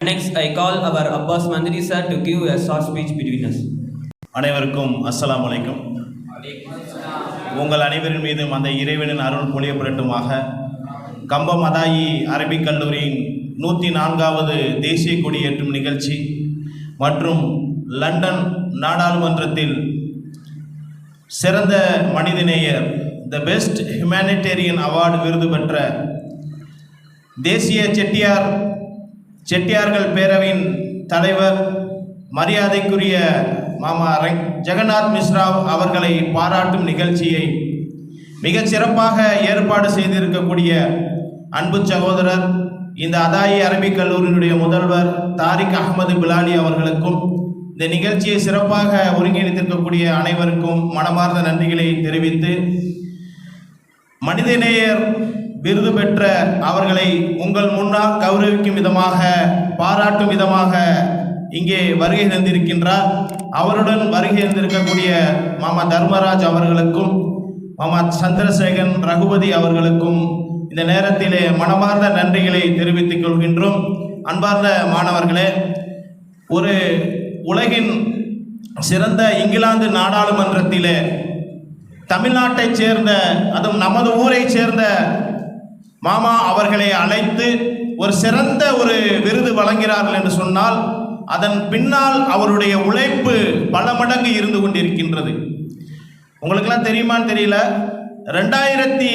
Next, I call our Abbas Mandiri sir to give a short speech between us. அனைவருக்கும் அஸ்லாம் வலைக்கும் உங்கள் அனைவரின் மீதும் அந்த இறைவனின் அருள் பொழியப்படட்டுமாக கம்பம் அதாயி அரபிக் கல்லூரியின் நூற்றி நான்காவது தேசிய கொடியேற்றும் நிகழ்ச்சி மற்றும் லண்டன் நாடாளுமன்றத்தில் சிறந்த மனிதநேயர் த பெஸ்ட் ஹியூமனிடேரியன் அவார்டு விருது பெற்ற தேசிய செட்டியார் செட்டியார்கள் பேரவையின் தலைவர் மரியாதைக்குரிய மாமா ரெங் ஜெகநாத் மிஸ்ரா அவர்களை பாராட்டும் நிகழ்ச்சியை மிகச் சிறப்பாக ஏற்பாடு செய்திருக்கக்கூடிய அன்பு சகோதரர் இந்த அதாயி அரபிக் கல்லூரியினுடைய முதல்வர் தாரிக் அகமது பிலானி அவர்களுக்கும் இந்த நிகழ்ச்சியை சிறப்பாக ஒருங்கிணைத்திருக்கக்கூடிய அனைவருக்கும் மனமார்ந்த நன்றிகளை தெரிவித்து மனிதநேயர் விருது பெற்ற அவர்களை உங்கள் முன்னால் கௌரவிக்கும் விதமாக பாராட்டும் விதமாக இங்கே வருகை தந்திருக்கின்றார். அவருடன் வருகை தந்திருக்கக்கூடிய மாமா தர்மராஜ் அவர்களுக்கும் மாமா சந்திரசேகன் ரகுபதி அவர்களுக்கும் இந்த நேரத்திலே மனமார்ந்த நன்றிகளை தெரிவித்துக் கொள்கின்றோம். அன்பார்ந்த மாணவர்களே ஒரு உலகின் சிறந்த இங்கிலாந்து நாடாளுமன்றத்திலே தமிழ்நாட்டைச் சேர்ந்த அதுவும் நமது ஊரைச் சேர்ந்த மாமா அவர்களை அழைத்து ஒரு சிறந்த ஒரு விருது வழங்கிறார்கள் என்று சொன்னால் அதன் பின்னால் அவருடைய உழைப்பு பல மடங்கு இருந்து கொண்டிருக்கின்றது. உங்களுக்கெல்லாம் தெரியுமான்னு தெரியல? ரெண்டாயிரத்தி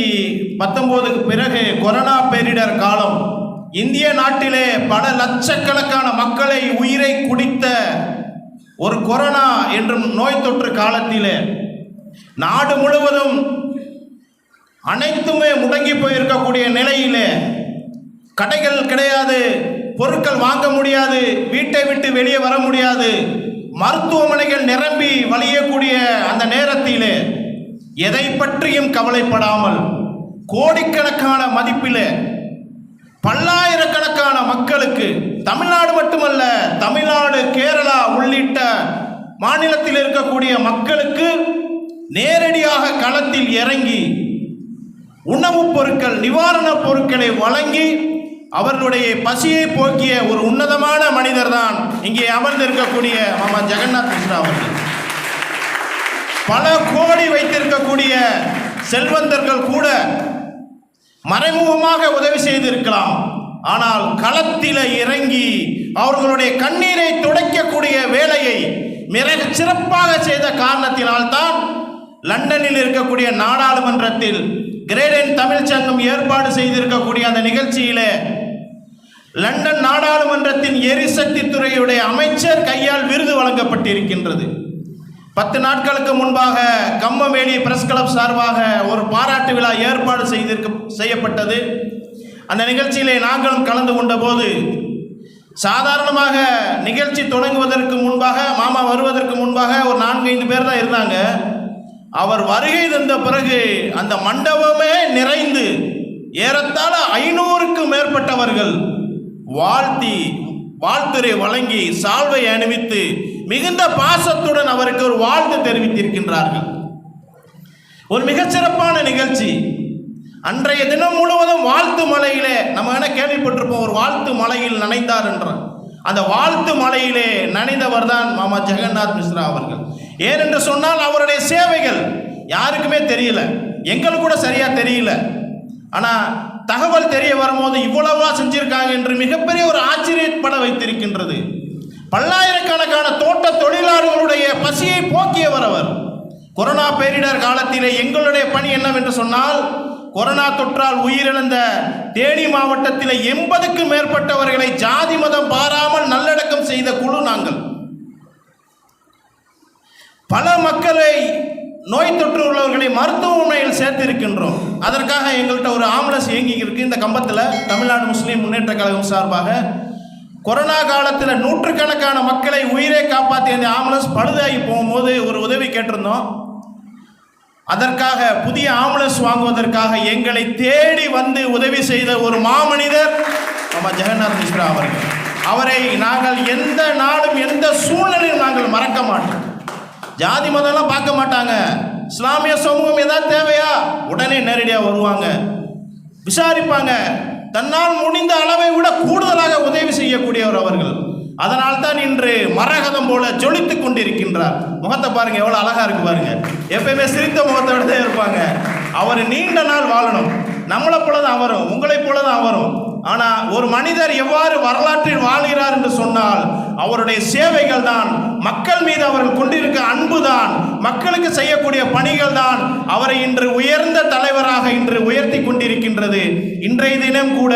பத்தொம்போதுக்கு பிறகு கொரோனா பேரிடர் காலம் இந்திய நாட்டிலே பல லட்சக்கணக்கான மக்களை உயிரை குடித்த ஒரு கொரோனா என்றும் நோய் தொற்று காலத்திலே நாடு முழுவதும் அனைத்துமே முடங்கி போயிருக்கக்கூடிய நிலையிலே கடைகள் கிடையாது பொருட்கள் வாங்க முடியாது வீட்டை விட்டு வெளியே வர முடியாது மருத்துவமனைகள் நிரம்பி வழியக்கூடிய அந்த நேரத்திலே எதை பற்றியும் கவலைப்படாமல் கோடிக்கணக்கான மதிப்பிலே பல்லாயிரக்கணக்கான மக்களுக்கு தமிழ்நாடு மட்டுமல்ல தமிழ்நாடு கேரளா உள்ளிட்ட மாநிலத்தில் இருக்கக்கூடிய மக்களுக்கு நேரடியாக களத்தில் இறங்கி உணவுப் பொருட்கள் நிவாரணப் பொருட்களை வழங்கி அவர்களுடைய பசியை போக்கிய ஒரு உன்னதமான மனிதர் தான் இங்கே அமர்ந்திருக்கக்கூடிய மாமா ஜெகநாத் மிஸ்ரா அவர்கள். பல கோடி வைத்திருக்கக்கூடிய செல்வந்தர்கள் கூட மறைமுகமாக உதவி செய்திருக்கலாம். ஆனால் களத்தில இறங்கி அவர்களுடைய கண்ணீரை துடைக்கக்கூடிய வேலையை மிக சிறப்பாக செய்த காரணத்தினால்தான் லண்டனில் இருக்கக்கூடிய நாடாளுமன்றத்தில் கிரேடன் தமிழ் சங்கம் ஏற்பாடு செய்திருக்கக்கூடிய அந்த நிகழ்ச்சியிலே லண்டன் நாடாளுமன்றத்தின் எரிசக்தி துறையுடைய அமைச்சர் கையால் விருது வழங்கப்பட்டிருக்கின்றது. பத்து நாட்களுக்கு முன்பாக கம்மவேலி பிரஸ் கிளப் சார்பாக ஒரு பாராட்டு விழா ஏற்பாடு செய்திருக்க செய்யப்பட்டது. அந்த நிகழ்ச்சியிலே நாங்களும் கலந்து கொண்ட போது சாதாரணமாக நிகழ்ச்சி தொடங்குவதற்கு முன்பாக மாமா வருவதற்கு முன்பாக ஒரு நான்கு ஐந்து பேர் தான் இருந்தாங்க. அவர் வருகை தந்த பிறகு அந்த மண்டபமே நிறைந்து ஏறத்தாழ ஐநூறுக்கும் மேற்பட்டவர்கள் வாழ்த்தி வாழ்த்துரை வழங்கி சால்வை அணிவித்து மிகுந்த பாசத்துடன் அவருக்கு ஒரு வாழ்த்து தெரிவித்திருக்கின்றார்கள். ஒரு மிகச்சிறப்பான நிகழ்ச்சி. அன்றைய தினம் முழுவதும் வாழ்த்து மலையிலே நம்ம என்ன கேள்விப்பட்டிருப்போம்? ஒரு வாழ்த்து மலையில் நனைந்தார் என்ற அந்த வாழ்த்து மலையிலே நனைந்தவர் தான் மாமா ஜெகநாத் மிஸ்ரா அவர்கள். ஏனென்று சொன்னால் அவருடைய சேவைகள் யாருக்குமே தெரியல. எங்களுக்கு கூட சரியா தெரியல. ஆனால் தகவல் தெரிய வரும்போது இவ்வளவா செஞ்சிருக்காங்க என்று மிகப்பெரிய ஒரு ஆச்சரியப்பட வைத்திருக்கின்றது. பல்லாயிரக்கணக்கான தோட்ட தொழிலாளர்களுடைய பசியை போக்கியவர் அவர். கொரோனா பேரிடர் காலத்திலே எங்களுடைய பணி என்னவென்று சொன்னால் கொரோனா தொற்றால் உயிரிழந்த தேனி மாவட்டத்தில் எண்பதுக்கும் மேற்பட்டவர்களை ஜாதி மதம் பாராமல் நல்லடக்கம் செய்த குழு நாங்கள் பல மக்களை நோய் தொற்று உள்ளவர்களை மருத்துவமனையில் சேர்த்திருக்கின்றோம். அதற்காக எங்கள்கிட்ட ஒரு ஆம்புலன்ஸ் இயங்கி இருக்கு இந்த கம்பத்தில் தமிழ்நாடு முஸ்லீம் முன்னேற்ற கழகம் சார்பாக கொரோனா காலத்தில் நூற்றுக்கணக்கான மக்களை உயிரை காப்பாற்றிய அந்த ஆம்புலன்ஸ் பழுதாகி போகும்போது ஒரு உதவி கேட்டிருந்தோம். அதற்காக புதிய ஆம்புலன்ஸ் வாங்குவதற்காக எங்களை தேடி வந்து உதவி செய்த ஒரு மாமனிதர் நம்ம ஜெகநாத் மிஸ்ரா அவர்கள். அவரை நாங்கள் எந்த நாளும் எந்த சூழ்நிலையும் நாங்கள் மறக்க மாட்டோம். ஜாதி மதம்லாம் பார்க்க மாட்டாங்க. இஸ்லாமிய சமூகம் ஏதாவது தேவையா? உடனே நேரடியாக வருவாங்க. விசாரிப்பாங்க. தன்னால் முடிந்த அளவை விட கூடுதலாக உதவி செய்யக்கூடியவர் அவர்கள். அதனால் தான் இன்று மரகதம் போல ஜொலித்து கொண்டிருக்கின்றார். முகத்தை பாருங்க எவ்வளவு அழகா இருக்கு பாருங்க. எப்பயுமே சிரித்த முகத்தோட தான் இருப்பாங்க. அவர் நீண்ட நாள் வாழணும். நம்மளை போல தான் அவரும் உங்களைப் போல தான் அவரும். ஆனா ஒரு மனிதர் எவ்வாறு வரலாற்றில் வாழ்கிறார் என்று சொன்னால் அவருடைய சேவைகள் தான் மக்கள் மீது அவர்கள் கொண்டிருக்க அன்பு தான் மக்களுக்கு செய்யக்கூடிய பணிகள் தான் அவரை இன்று உயர்ந்த தலைவராக இன்று உயர்த்தி கொண்டிருக்கின்றது. இன்றைய தினம் கூட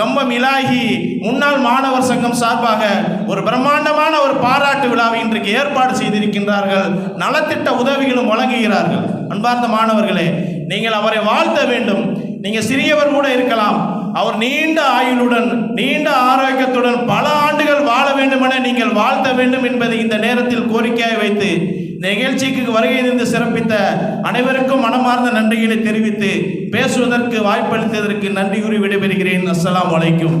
கம்பம் இலாகி முன்னாள் மாணவர் சங்கம் சார்பாக ஒரு பிரம்மாண்டமான ஒரு பாராட்டு விழாவை இன்றைக்கு ஏற்பாடு செய்திருக்கின்றார்கள். நலத்திட்ட உதவிகளும் வழங்குகிறார்கள். அன்பார்ந்த மாணவர்களே நீங்கள் அவரை வாழ்த்த வேண்டும். நீங்கள் சிறியவர் கூட இருக்கலாம். அவர் நீண்ட ஆயுளுடன் நீண்ட ஆரோக்கியத்துடன் பல ஆண்டுகள் வாழ வேண்டுமென நீங்கள் வாழ்த்த வேண்டும் என்பதை இந்த நேரத்தில் கோரிக்கையாக வைத்து இந்த நிகழ்ச்சிக்கு வருகை இருந்து சிறப்பித்த அனைவருக்கும் மனமார்ந்த நன்றிகளை தெரிவித்து பேசுவதற்கு வாய்ப்பளித்ததற்கு நன்றி கூறி விடைபெறுகிறேன். அஸ்லாம் அலைக்கும்.